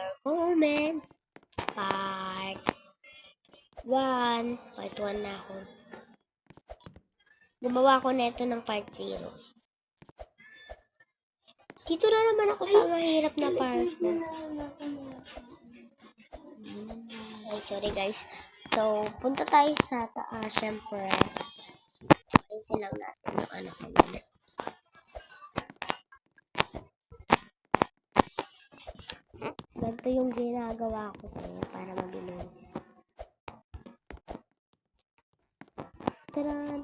your comments. Part 1. Part 1 na ako. Gumawa ko neto ng part 0. Dito na naman ako sa mahirap na part na. Ay, sorry guys. So, punta tayo sa taas, syempre. Ayusin lang natin yung ano ko Ganito yung ginagawa ko sa'yo para mabilis. Taran!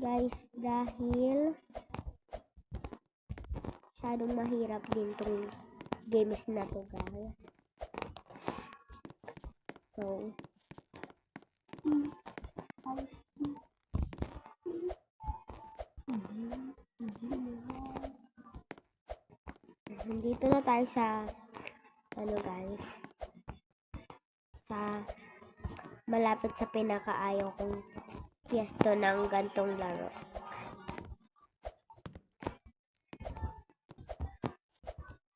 Guys, dahil masyadong mahirap din tong games na to guys. So, Nandito na tayo sa ano guys sa malapit sa pinakaayaw kong piesto ng gantong laro.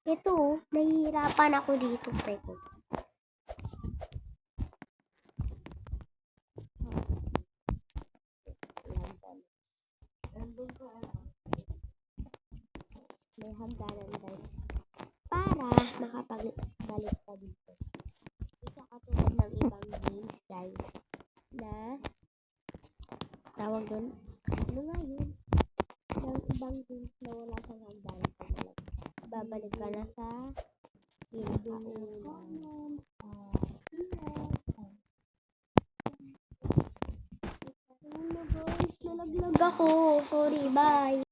Ito, nahihirapan ako dito, preko. May hagdanan guys. Para makapagbalik ka dito. Isa katulad ng ibang games guys. Na tawag doon. Ano nga yun? Ng ibang games na wala kang pabalik. Babalik ka na sa. Ano guys, nalaglag ako. Sorry, bye.